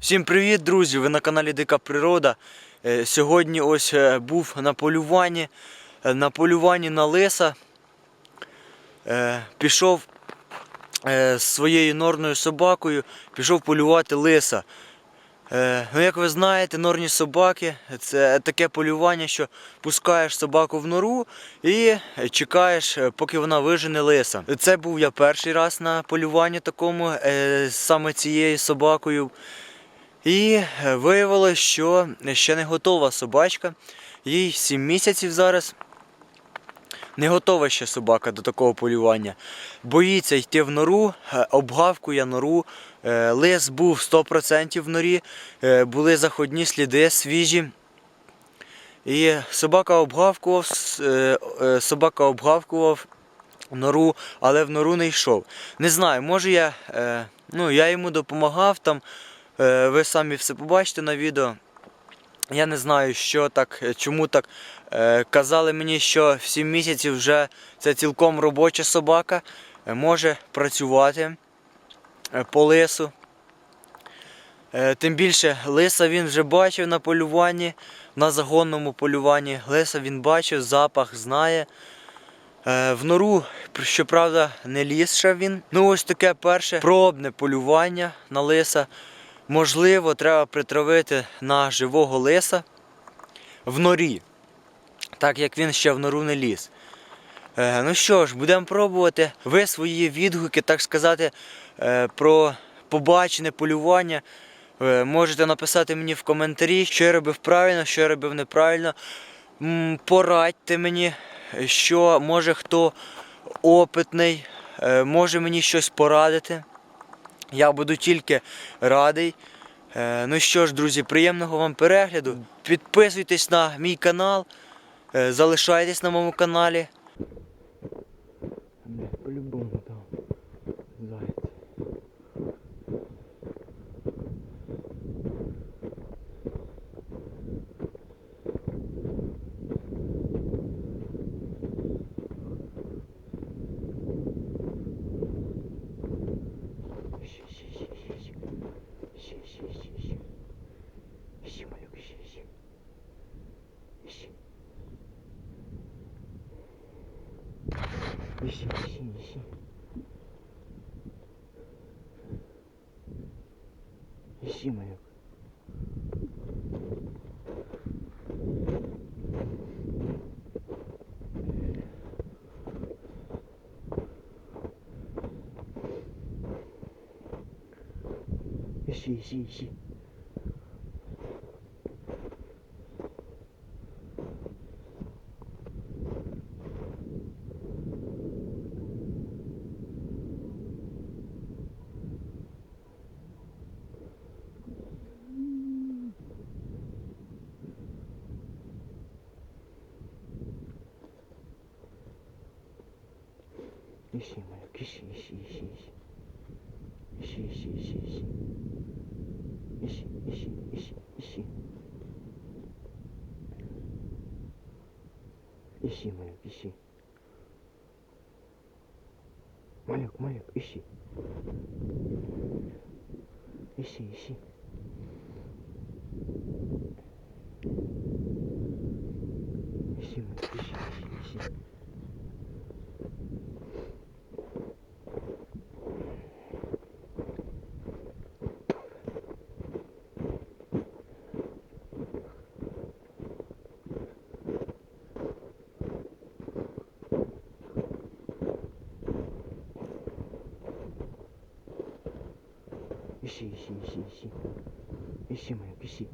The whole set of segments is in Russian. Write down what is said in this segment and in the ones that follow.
Всім привіт, друзі! Ви на каналі Дика Природа. Е, Сьогодні ось е, був на полюванні, е, на полюванні на лиса. Е, Пішов з своєю норною собакою, пішов полювати лиса. Е, Ну, як ви знаєте, норні собаки це таке полювання, що пускаєш собаку в нору і чекаєш, поки вона вижене лиса. Це був я перший раз на полюванні такому, саме цією собакою. І е, виявилось, що ще не готова собачка. Їй 7 місяців зараз. Не готова ще собака до такого полювання. Боїться йти в нору, е, обгавкує нору. Е, Лис був 100% в норі, були заходні сліди свіжі. І собака обгавкував, собака обгавкував нору, але в нору не йшов. Не знаю, може я, ну, я йому допомагав там. Е, Ви самі все побачите на відео. Я не знаю, що так, е, чому так. Е, Казали мені, що в 7 місяців вже це цілком робоча собака, може працювати по лису. Тим більше лиса він вже бачив на полюванні, на загонному полюванні. Лиса він бачив, запах знає. В нору, щоправда, не ліз ще він. Ну ось таке перше пробне полювання на лиса. Можливо, треба притравити на живого лиса в норі, так як він ще в нору не ліз. Е, ну що ж, будемо пробувати. Ви свої відгуки, так сказати, е, про побачене полювання. е, Можете написати мені в коментарі, що я робив правильно, що я робив неправильно. М, Порадьте мені, що може хто опитний, е, може мені щось порадити. Я буду тільки радий. Е, Ну що ж, друзі, приємного вам перегляду. Підписуйтесь на мій канал, е, залишайтесь на моєму каналі. 吸吸吸。你醒了，去洗洗洗洗，洗洗洗洗。Ищи, ищи, ищи, ищи. Ищи, малюк, ищи. Малюк, малюк, ищи, ищи, ищи. Ищи, ищи, ищи, ищи. Ищи, малюк, ищи.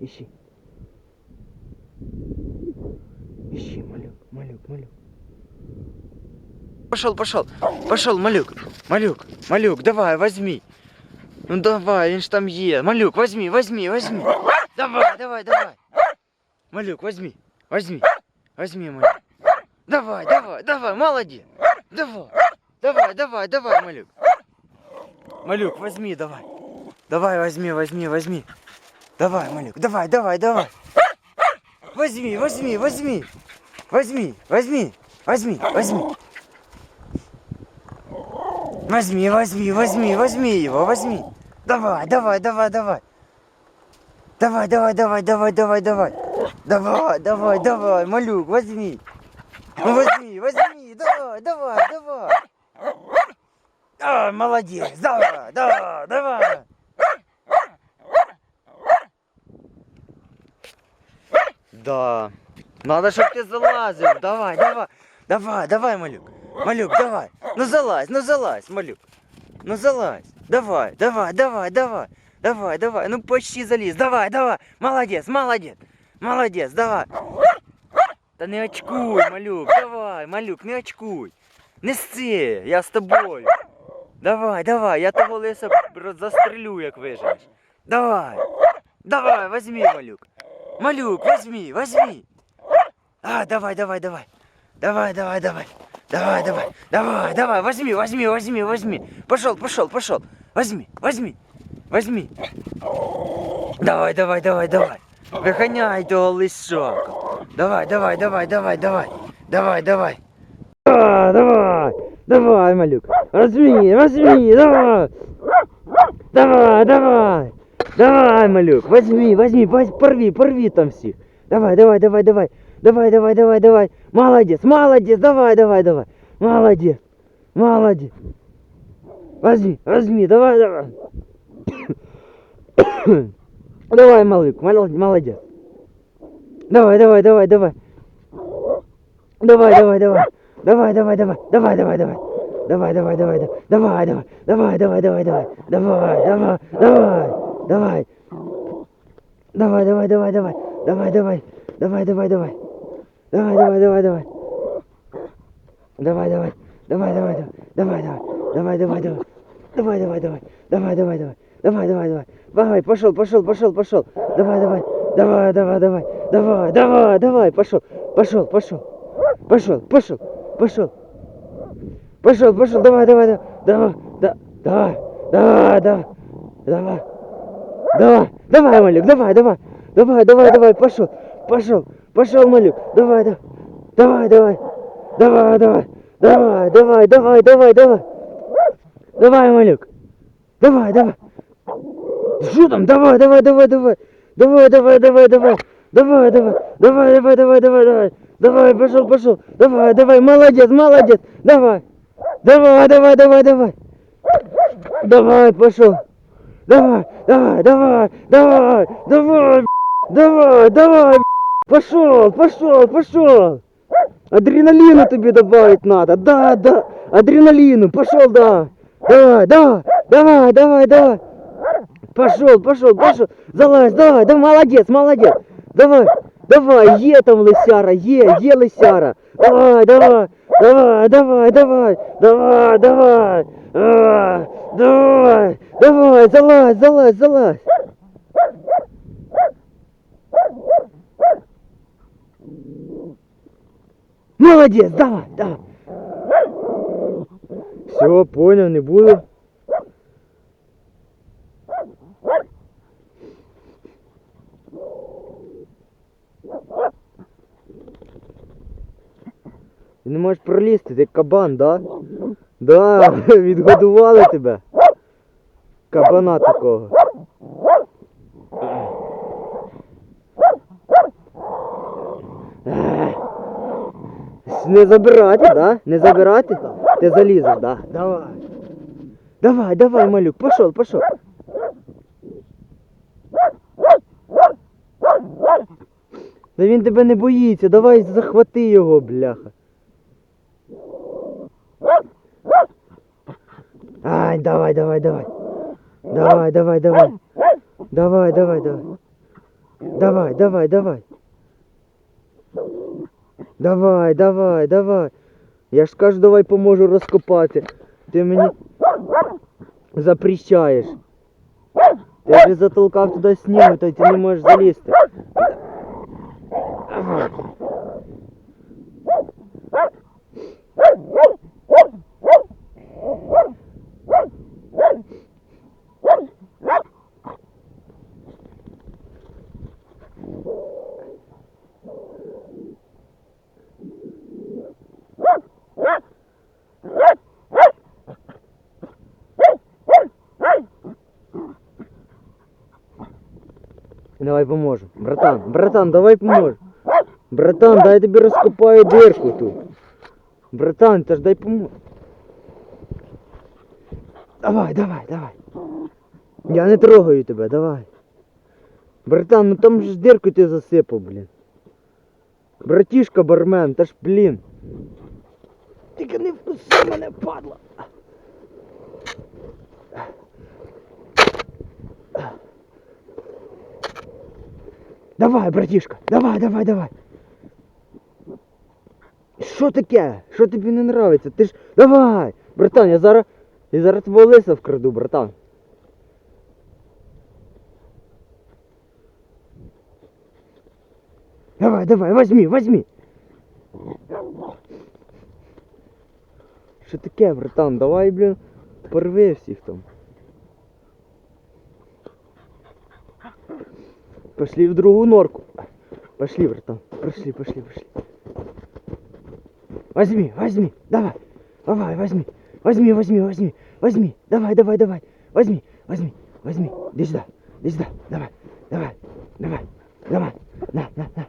Ищи. Ищи, малюк, малюк, малюк. Пошел, пошел, пошел, малюк, малюк, малюк, давай, возьми. Ну давай, він ж там є. Малюк, возьми, возьми, возьми. Давай, давай, давай. Малюк, возьми, возьми, возьми, малюк. Давай, давай, давай, молодец. Давай, давай, давай, давай, малюк. Малюк, возьми, давай. Давай, возьми, возьми, возьми. Давай, Малюк, давай, давай, давай. Возьми, возьми, возьми. Возьми, возьми, возьми, возьми. Возьми, возьми, возьми, возьми его, возьми. Давай, давай, давай, давай. Давай, давай, давай, давай, давай, давай. Давай, давай, давай, малюк, возьми. Ну возьми, возьми, давай, давай, давай. А, молодец, давай, давай, давай. Да. Надо, щоб ти залазив. Давай, давай. Давай, давай, малюк. Малюк, давай. Ну залазь, ну залазь, малюк. Ну залазь. Давай, давай, давай, давай. Давай, давай. Ну почти заліз. Давай, давай. Молодець, молодець. Молодець, давай. Та не очкуй, малюк. Давай, малюк, не очкуй. Не сці, я з тобою. Давай, давай, я того лиса застрелю, як виженеш. Давай. Давай, возьми, малюк. Малюк, возьми, возьми. А, давай, давай, давай. Давай, давай, давай. Давай, давай, давай, давай, возьми, возьми, возьми, возьми. Пошел, пошел, пошел. Возьми, возьми, возьми. Давай, давай, давай, давай. Виганяй того лисака. Давай, давай, давай, давай, давай. Давай, давай. А, давай, давай, малюк. Возьми, возьми, давай. Давай, давай. Давай, малюк, возьми, возьми, воз- порви, порви там всех. Давай, давай, давай, давай. Давай, давай, давай, давай. Молодец, молодец, давай, давай, давай. Молодец, молодец. Возьми, возьми, давай, давай. Давай, малык, мол- молодец. Давай, давай, давай, давай. Давай, давай, давай. Давай, давай, давай. Давай, давай, давай. Давай, давай, давай, давай. Давай, давай. Давай, давай, давай, давай. Давай, давай, давай. Давай. Давай, давай, давай, давай. Давай, давай. Давай, давай, давай. Давай, давай, давай, давай. Давай, давай. Давай, давай, давай. Давай, давай. Давай, давай, давай. Давай, давай, давай. Давай, давай, давай. Давай, давай, давай. Давай, пошел, пошел, пошел, пошел. Давай, давай. Давай, давай, давай. Давай, давай, давай. Пошел. Пошел, пошел. Пошел, пошел, пошел. Пошел, пошел, давай, давай, давай. Давай, да, давай, давай, давай. Давай. Давай, давай, малюк, давай, давай. Давай, давай, давай, пошел. Пошел, пошел, малюк. Давай, давай. Давай, давай. Давай, давай. Давай, давай, давай, давай, давай. Давай, малюк. Давай, давай. Что там? Давай, давай, давай, давай. Давай, давай, давай, давай. Давай, давай. Давай, давай, давай, давай, давай. Давай, пошел, пошел. Давай, давай, молодец, молодец. Давай. Давай, давай, давай, давай. Давай, пошел. Давай, давай, давай, давай, давай, давай, давай. Пошел, пошел, пошел. Адреналину тебе добавить надо. Да, да. Адреналину. Пошел, да. Давай, давай, давай, давай, давай. Пошел, пошел, пошел. Залазь, давай, да молодец, молодец. Давай, давай, е там лисяра, е, е лисяра. Давай, давай, давай, давай, давай, давай, давай. А, давай, давай, залазь, залазь, залазь. Молодец, давай, давай. Все, понял, не буду. Кабан, да? Да, відгодували тебе. Кабана такого. Не забирати, да? Не забирати? Ти залізеш, да? Давай. Давай, давай, малюк, пошел, пошел. Да він тебе не боїться, давай захвати його, бляха. Ай, давай, давай, давай. Давай, давай, давай. Давай, давай, давай. Давай, давай, давай. Давай, давай, давай. Я ж скажу, давай поможу розкопати. Ти мені запрещаєш. Ти вже затолкав туди снігу, то ти не можеш залізти. Давай. Давай поможем. Братан, братан, давай поможем. Братан, дай я тобі розкопаю дирку тут. Братан, та ж дай поможем. Давай, давай, давай. Я не трогаю тебе, давай. Братан, ну там же ж дирку ти засипав, блін. Братішка бармен, та ж блін. Тільки не вкуси мене, падла. Давай, братішка, давай, давай, давай. Що таке? Що тобі не нравиться? Ти ж. Давай! Братан, я зараз. Я зараз твого лиса вкраду, братан. Давай, давай, возьми, возьми. Що таке, братан? Давай, блін, порви всіх там. Пошли в другую норку. Пошли, братан. Пошли, пошли, пошли. Возьми, возьми, давай. Давай, возьми. Возьми, возьми, возьми. Возьми. Давай, давай, давай. Возьми, возьми, возьми. Иди сюда. Иди сюда. Давай, давай, давай, давай. На, на, на.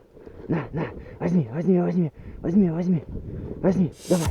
На, на. Возьми, возьми, возьми. Возьми, возьми. Возьми, давай.